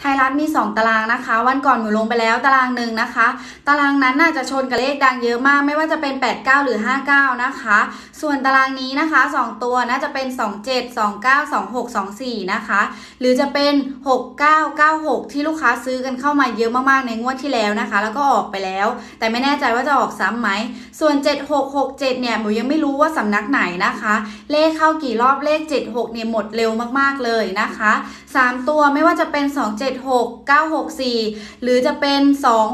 ไทยรัฐมี 2 ตารางนะคะ วันก่อนหนูลงไปแล้วตารางหนึ่งนะคะ ตารางนั้นน่าจะชนกับเลขดังเยอะมาก ไม่ว่าจะเป็น 89 หรือ 59 นะคะ ส่วนตารางนี้นะคะ 2 ตัวน่าจะเป็น 27 29 26 24 นะคะ หรือจะเป็น 6996 ที่ลูกค้าซื้อกันเข้ามาเยอะมากๆในงวดที่แล้วนะคะ แล้วก็ออกไปแล้ว แต่ไม่แน่ใจว่าจะออกซ้ำไหม ส่วน 7667 เนี่ยหนูยังไม่รู้ว่าสำนักไหนนะคะ เลขเข้ากี่รอบเลข 76 เนี่ยหมดเร็วมากๆเลยนะคะ 3 ตัวไม่ว่าจะเป็น 27 964 หรือจะเป็น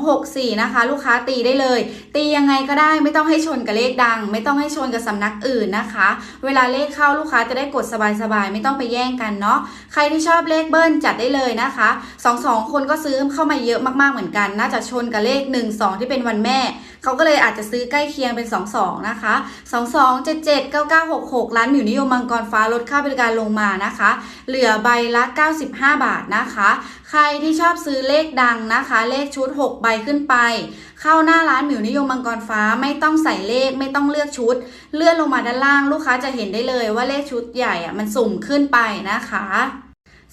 264 นะคะ ลูกค้าตีได้เลย ตียังไงก็ได้ไม่ต้องให้ชนกับเลขดัง ไม่ต้องให้ชนกับสำนักอื่นนะคะ เวลาเลขเข้าลูกค้าจะได้กดสบายๆ ไม่ต้องไปแย่งกันเนาะใครที่ชอบเลขเบิ้ลจัดได้เลยนะคะสองสองคนก็ซื้อเข้ามาเยอะมากๆเหมือนกัน น่าจะชนกับเลข 1 2 ที่เป็นวันแม่เขาก็เลยอาจจะซื้อใกล้เคียงเป็น 2 2 นะคะ 2 2 7 7 9 9 6 6 ร้านหมิวนิยมมังกรฟ้าลดค่าบริการลงมานะคะ เหลือใบละ 95 บาทนะคะใครที่ชอบซื้อเลขดังนะคะ เลขชุด 6 ใบขึ้นไป เข้าหน้าร้านหมิวนิยมมังกรฟ้าไม่ต้องใส่เลขไม่ต้องเลือกชุด เลื่อนลงมาด้านล่างลูกค้าจะเห็นได้เลยว่าเลขชุดใหญ่อะมันสุ่มขึ้นไปนะคะ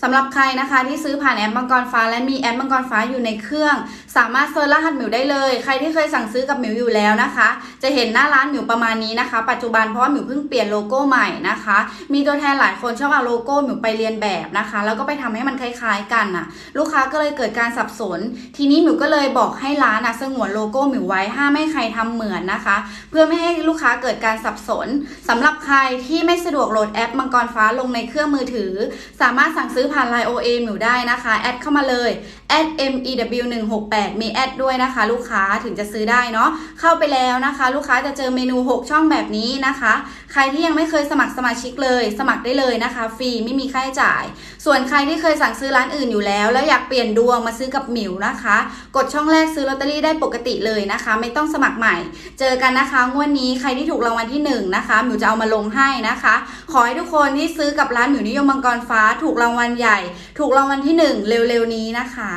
สำหรับใครนะคะที่ซื้อผ่านแอปมังกรฟ้าและมีแอปมังกรฟ้าอยู่ในเครื่อง สามารถเซิร์ชรหัสหมิวได้เลย ใครที่เคยสั่งซื้อกับหมิวอยู่แล้วนะคะ จะเห็นหน้าร้านหมิวประมาณนี้นะคะ ปัจจุบันเพราะว่าหมิวเพิ่งเปลี่ยนโลโก้ใหม่นะคะ มีตัวแทนหลายคนชอบเอาโลโก้หมิวไปเรียนแบบนะคะ แล้วก็ไปทำให้มันคล้ายๆกันน่ะ ลูกค้าก็เลยเกิดการสับสน ทีนี้หมิวก็เลยบอกให้ร้านนะสงวนโลโก้หมิวไว้ห้ามไม่ให้ใครทำเหมือนนะคะ เพื่อไม่ให้ลูกค้าเกิดการสับสนสำหรับใครที่ไม่สะดวกโหลดแอปมังกรฟ้าลงในเครื่องมือถือ สามารถสั่งซื้อผ่าน Line OA หมิวได้นะคะ แอดเข้ามาเลยแอด MEW 1 6 8มีแอดด้วยนะคะ ลูกค้าถึงจะซื้อได้เนาะเข้าไปแล้วนะคะ ลูกค้าจะเจอเมนู 6 ช่องแบบนี้นะคะ ใครที่ยังไม่เคยสมัครสมาชิกเลย สมัครได้เลยนะคะ ฟรีไม่มีค่าใช้จ่าย ส่วนใครที่เคยสั่งซื้อร้านอื่นอยู่แล้ว แล้วอยากเปลี่ยนดวงมาซื้อกับหมิวนะคะ กดช่องแรกซื้อลอตเตอรี่ได้ปกติเลยนะคะ ไม่ต้องสมัครใหม่ เจอกันนะคะงวดนี้ใครที่ถูกรางวัลที่หนึ่งนะคะหมิวจะเอามาลงให้นะคะ ขอให้ทุกคนที่ซื้อกับร้านหมิวนิยมมังกรฟ้าถูกรางวัลใหญ่ ถูกรางวัลที่หนึ่งเร็วๆนี้นะคะ